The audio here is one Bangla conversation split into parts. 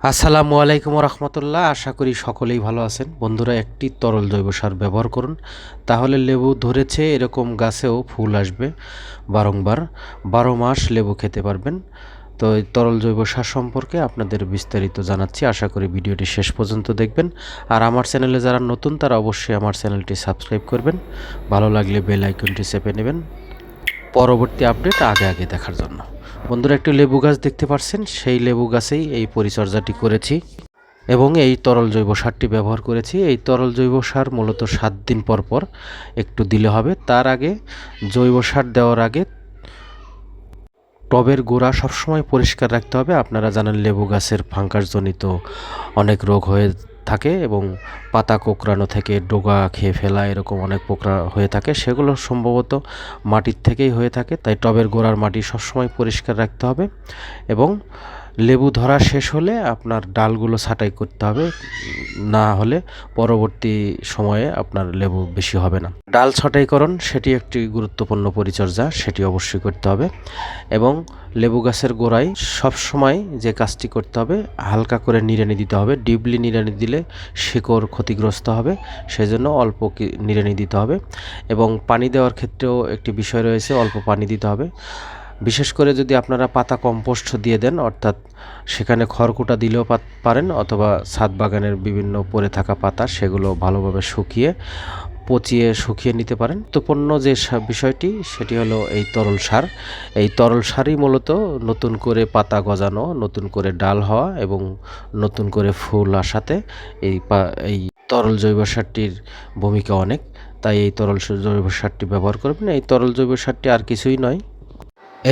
আসসালামু আলাইকুম রহমতুল্লাহ আশা করি সকলেই ভালো আছেন। বন্ধুরা, একটি তরল জৈব সার ব্যবহার করুন। তাহলে লেবু ধরেছে, এরকম গাছেও ফুল আসবে বারংবার। বারো মাস লেবু খেতে পারবেন। তো এই তরল জৈব সার সম্পর্কে আপনাদের বিস্তারিত জানাচ্ছি। আশা করি ভিডিওটি শেষ পর্যন্ত দেখবেন। আর আমার চ্যানেলে যারা নতুন, তারা অবশ্যই আমার চ্যানেলটি সাবস্ক্রাইব করবেন। ভালো লাগলে বেল আইকনটি চেপে নেবেন। পরবর্তী আপডেট আগে আগে দেখার জন্য। বন্ধুরা, একটি লেবু গাছ দেখতে পাচ্ছেন সেই লেবু গাছেই এই পরিচর্যাটি করেছি এবং এই তরল জৈব সারটি ব্যবহার করেছি। এই তরল জৈব সার মূলত সাত দিন পর পর একটু দিলে হবে। তার আগে জৈব সার দেওয়ার আগে টবের গোড়া সবসময় পরিষ্কার রাখতে হবে। আপনারা জানেন, লেবু গাছের ফাঙ্কাসজনিত অনেক রোগ হয়ে থাকে এবং পাতা কোঁকড়ানো থেকে ডোগা খেয়ে ফেলা এরকম অনেক পোকরা হয়ে থাকে, সেগুলো সম্ভবত মাটির থেকেই হয়ে থাকে, তাই টবের গোড়ার মাটি সবসময় পরিষ্কার রাখতে হবে এবং লেবু ধরা শেষ হলে আপনার ডালগুলো ছাঁটাই করতে হবে। না হলে পরবর্তী সময়ে আপনার লেবু বেশি হবে না। ডাল ছাঁটাইকরণ, সেটি একটি গুরুত্বপূর্ণ পরিচর্যা, সেটি অবশ্যই করতে হবে। এবং লেবু গাছের গোড়ায় সবসময় যে কাজটি করতে হবে, হালকা করে নিড়ানি দিতে হবে। ডিপলি নিড়ানি দিলে শিকড় ক্ষতিগ্রস্ত হবে, সেজন্য অল্প নিড়ানি দিতে হবে। এবং পানি দেওয়ার ক্ষেত্রেও একটি বিষয় রয়েছে, অল্প পানি দিতে হবে। বিশেষ করে যদি আপনারা পাতা কম্পোস্ট দিয়ে দেন, অর্থাৎ সেখানে খড়কুটা দিলেও পারেন, অথবা ছাদ বাগানের বিভিন্ন পড়ে থাকা পাতা, সেগুলো ভালোভাবে শুকিয়ে, পচিয়ে শুকিয়ে নিতে পারেন। তো পণ্য যে বিষয়টি, সেটি হলো এই তরল সার। এই তরল সারই মূলত নতুন করে পাতা গজানো, নতুন করে ডাল হওয়া এবং নতুন করে ফুল আসাতে এই এই তরল জৈব সারটির ভূমিকা অনেক। তাই এই তরল জৈব সারটি ব্যবহার করবেন। এই তরল জৈব সারটি আর কিছুই নয়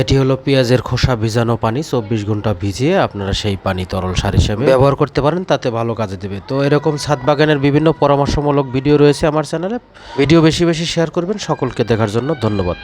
এটি হলো পেঁয়াজের খোসা ভিজানো পানি চব্বিশ ঘণ্টা ভিজিয়ে আপনারা সেই পানি তরল সার হিসেবে ব্যবহার করতে পারেন তাতে ভালো কাজে দেবে। তো এরকম ছাদ বাগানের বিভিন্ন পরামর্শমূলক ভিডিও রয়েছে আমার চ্যানেলে। ভিডিও বেশি বেশি শেয়ার করবেন সকলকে দেখার জন্য ধন্যবাদ।